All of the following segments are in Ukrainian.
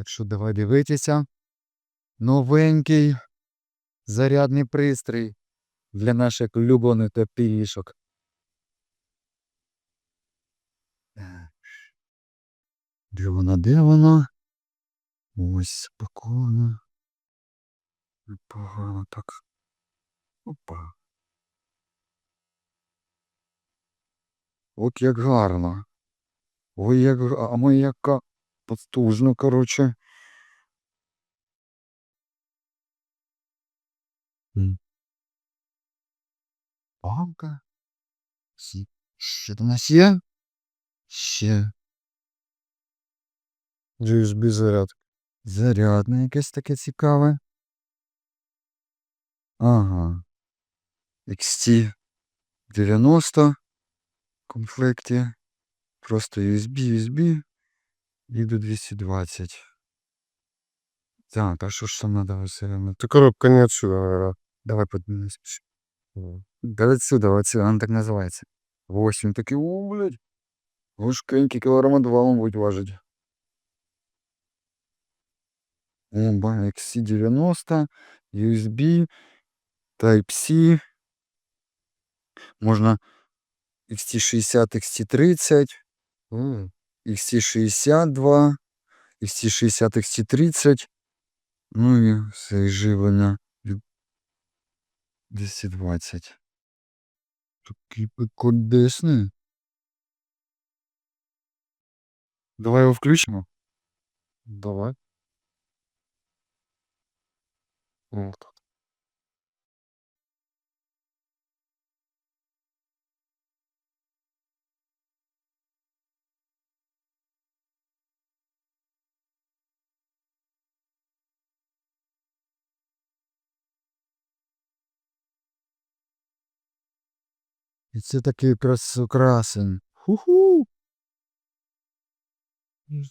Так що давай дивитися. Новенький зарядний пристрій для наших топішок. Так. Де вона, де вона? Ось спокійно. Непогано так. Опа. От як гарно. Ой, як а ми яка коротше. М. Палка. Сі- Що там у нас є? Ще USB заряд. зарядне якесь таке цікаве. Ага. XT 90 в комплекті. Просто USB, USB і до 220. Так, а що ж там надо все? Та коробка не отсюда, наверное. Давай. М. Да отсюда, отсюда, он так называется. 8 такий, о, блядь. Важкенький, кілограма 2, мабуть, важить. Оба, XC90, USB, Type-C. Можна XT60, XT30, М. XT62, XT60, XT30. Ну і все, і живлення від 220. Такий прикольдесний. Давай його включимо. Давай. Вот І це такий крас красень. Ху-ху. Ну.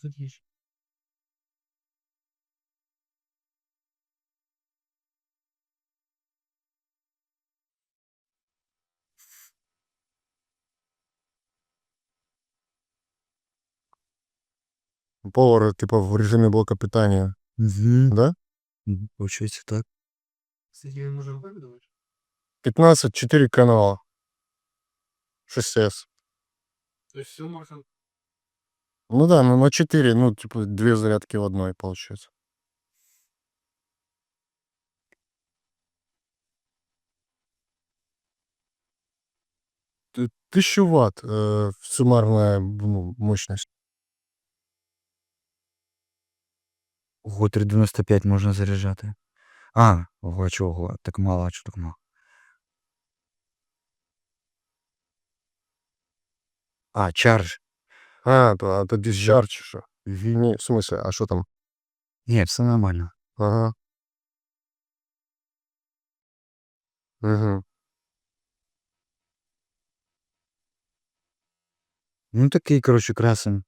Power, типа в режиме блока питания. Угу. Да? Получається так. Кстати, можем выбрать. 15, 4 канала. 6S. То есть все можно. Ну да, ну на 4, ну типа две зарядки в одной получается. Т- 1000 ватт э, суммарная ну, мощность. Ого, 3,95 можна заряджати. А, ого, а чого? Так мало, а чого так мало? А, чардж. А, то, а то що? Ні, в смысле, а що там? Ні, все нормально. Ага. Угу. Ну такий, коротше, красень.